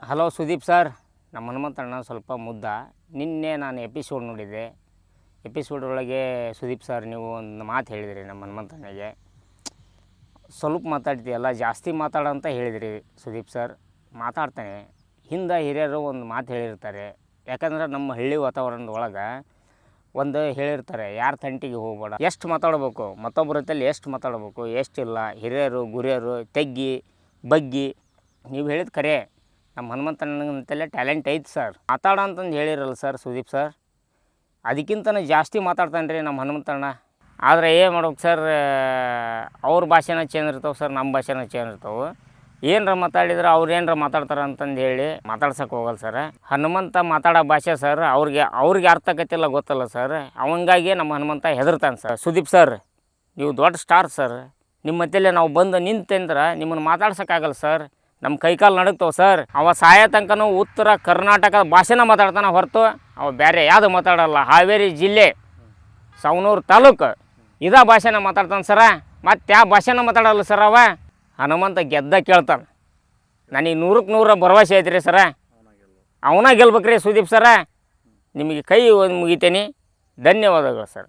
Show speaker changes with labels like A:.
A: Hello Sudeep sir, ನಮ್ಮ ಹನುಮಂತಣ್ಣ ಸ್ವಲ್ಪ ಮುದ್ದ. ನಿನ್ನೆ ನಾನು ಎಪಿಸೋಡ್ ನೋಡಿದ್ದೆ. ಎಪಿಸೋಡ್ ಒಳಗೆ ಸುದೀಪ್ ಸರ್, ನೀವು ಒಂದು ಮಾತು ಹೇಳಿದಿರಿ ನಮ್ಮ ಹನುಮಂತಣ್ಣಗೆ ಸ್ವಲ್ಪ ಮಾತಾಡ್ತೀಯಲ್ಲ ಜಾಸ್ತಿ ಮಾತಾಡ ಅಂತ ಹೇಳಿದಿರಿ ಸುದೀಪ್ ಸರ್. ಮಾತಾಡ್ತಾನೆ. ಹಿಂದೆ ಹಿರಿಯರು ಒಂದು ಮಾತು ಹೇಳಿರ್ತಾರೆ. ಯಾಕಂದ್ರೆ ನಮ್ಮ ಹಳ್ಳಿ ವಾತಾವರಣದ ಒಳಗೆ ಒಂದು ಹೇಳಿರ್ತಾರೆ, ಯಾರ ತಂಟಿಗೆ ಹೋಗ್ಬೇಡ. ಎಷ್ಟು ಮಾತಾಡಬೇಕು? ಮತ್ತೊಬ್ಬರ ಜೊತೆಯಲ್ಲಿ ಎಷ್ಟು ಮಾತಾಡಬೇಕು? ಎಷ್ಟಿಲ್ಲ? ಹಿರಿಯರು, ಗುರಿಯರು, ತೆಗ್ಗಿ, ಬಗ್ಗಿ, ನೀವು ಹೇಳಿದ ಕರೆ. ನಮ್ಮ ಹನುಮಂತಣ್ಣಂತೆಲ್ಲ ಟ್ಯಾಲೆಂಟ್ ಐತೆ ಸರ್. ಮಾತಾಡ ಅಂತಂದು ಹೇಳಿರಲ್ಲ ಸರ್ ಸುದೀಪ್ ಸರ್. ಅದಕ್ಕಿಂತನೂ ಜಾಸ್ತಿ ಮಾತಾಡ್ತಾನೆ ರೀ ನಮ್ಮ ಹನುಮಂತಣ್ಣ ಆದರೆ ಏನು ಮಾಡ್ಬೇಕು ಸರ್ ಅವ್ರ ಭಾಷೆನ ಚೇಂಜ್ ಇರ್ತಾವೆ ಸರ್, ನಮ್ಮ ಭಾಷೆನ ಚೇಂಜ್ ಇರ್ತಾವೆ. ಏನರ ಮಾತಾಡಿದ್ರೆ ಅವ್ರು ಏನರ ಮಾತಾಡ್ತಾರೆ ಅಂತಂದು ಹೇಳಿ ಮಾತಾಡ್ಸಕ್ಕೆ ಹೋಗಲ್ಲ ಸರ್. ಹನುಮಂತ ಮಾತಾಡೋ ಭಾಷೆ ಸರ್, ಅವ್ರಿಗೆ ಅವ್ರಿಗೆ ಅರ್ಥ ಆಗತ್ತಿಲ್ಲ ಗೊತ್ತಲ್ಲ ಸರ್. ಅವಂಗಾಗಿ ನಮ್ಮ ಹನುಮಂತ ಹೆದರ್ತಾನೆ ಸರ್. ಸುದೀಪ್ ಸರ್, ನೀವು ದೊಡ್ಡ ಸ್ಟಾರ್ ಸರ್. ನಿಮ್ಮ ಮತ್ತೆಲ್ಲೇ ನಾವು ಬಂದು ನಿಂತೆಂದ್ರೆ ನಿಮ್ಮನ್ನು ಮಾತಾಡ್ಸೋಕ್ಕಾಗಲ್ಲ ಸರ್. ನಮ್ಮ ಕೈಕಾಲು ನಡುಗ್ತಾವೆ, ಸರ್. ಅವ ಸಾಯ ತನಕನೂ ಉತ್ತರ ಕರ್ನಾಟಕ ಭಾಷೆನ ಮಾತಾಡ್ತಾನೆ ಹೊರತು, ಅವ ಬೇರೆ ಯಾವುದು ಮಾತಾಡಲ್ಲ. ಹಾವೇರಿ ಜಿಲ್ಲೆ ಸವನೂರು ತಾಲೂಕು, ಇದೇ ಭಾಷೆನ ಮಾತಾಡ್ತಾನೆ, ಸರ. ಮತ್ತೆ ಯಾವ ಭಾಷೆನ ಮಾತಾಡಲ್ಲ, ಸರ್ ಅವ? ಹನುಮಂತ ಗೆದ್ದ ಕೇಳ್ತಾನೆ. ನನಗೆ ನೂರಕ್ಕೆ ನೂರ ಭರವಸೆ ಐತ್ರಿ, ಸರ. ಅವನ ಗೆಲ್ಬೇಕ್ರಿ ಸುದೀಪ್, ಸರ. ನಿಮಗೆ ಕೈ ಮುಗಿತೇನೆ. ಧನ್ಯವಾದಗಳು, ಸರ್.